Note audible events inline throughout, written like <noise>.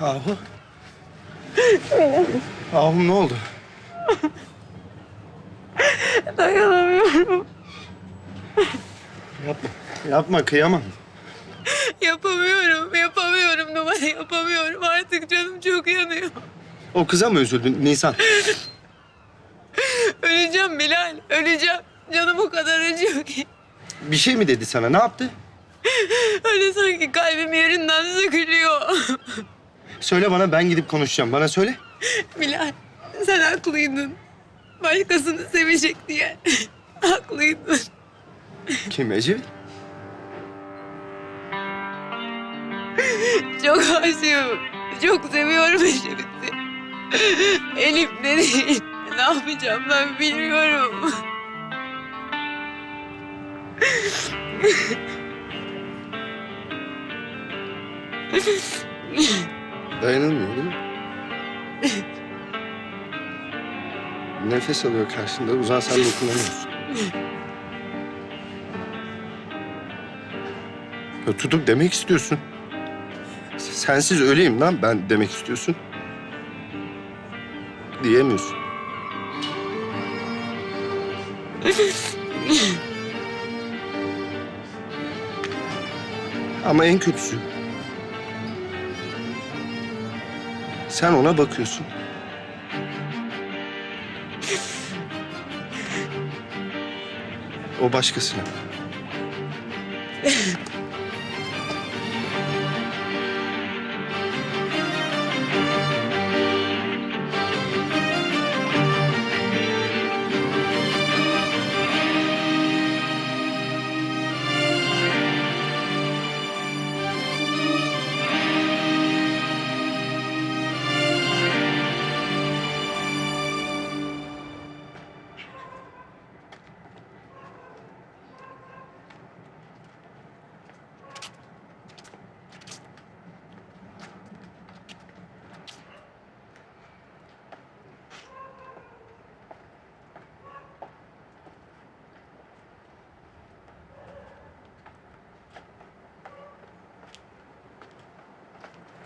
Ahu. Ahu ne oldu? Dayanamıyorum. Yapma. Yapma kıyamam. Yapamıyorum, yapamıyorum numara yapamıyorum. Artık canım çok yanıyor. O kıza mı üzüldün Nisan? Öleceğim Bilal, öleceğim. Canım o kadar acıyor ki. Bir şey mi dedi sana? Ne yaptı? Öyle sanki kalbim yerinden sökülüyor. Söyle bana ben gidip konuşacağım. Bana söyle. Bilal, sen haklıydın. Başkasını sevecek diye. haklıydın. Kim Ecevit? Çok aşığım. Çok seviyorum Eşref'i. Elimde değil. Ne yapacağım ben bilmiyorum. Dayanılmıyor değil mi? Nefes alıyor karşında. Uzansan dokunamıyorsun. Ya tutup demek istiyorsun. Sensiz öleyim lan ben demek istiyorsun. Diyemiyorsun. <laughs> Ama en kötüsü Sen ona bakıyorsun. O başkasına. <laughs>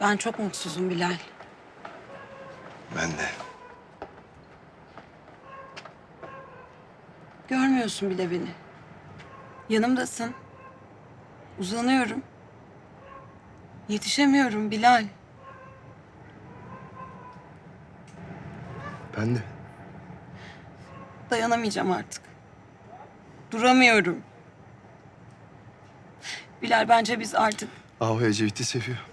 Ben çok mutsuzum Bilal. Ben de. Görmüyorsun bile beni. Yanımdasın. Uzanıyorum. Yetişemiyorum Bilal. Ben de. Dayanamayacağım artık. Duramıyorum. Bilal bence biz artık Ahu Ecevit'i seviyor.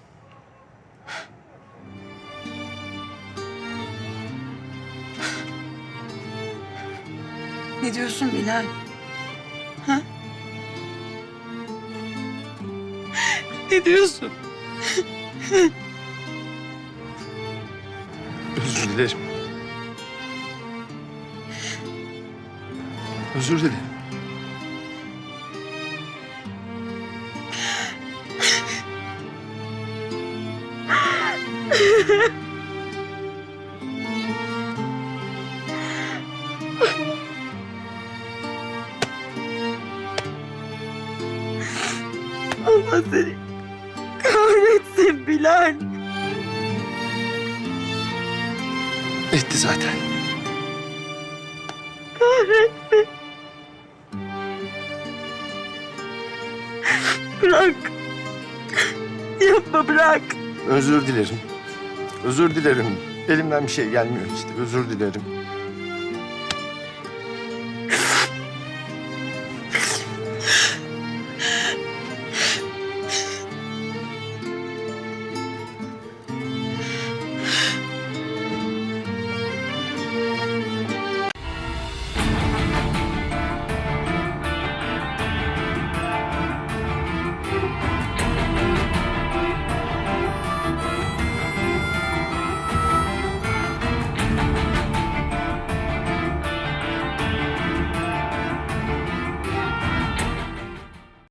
Ne diyorsun Bilal? Ha? ne diyorsun? Özür dilerim. Özür dilerim. <laughs> Allah seni kahretsin Bilal. Etti zaten. Bırak. Yapma bırak. Özür dilerim. Özür dilerim. Elimden bir şey gelmiyor işte. Özür dilerim.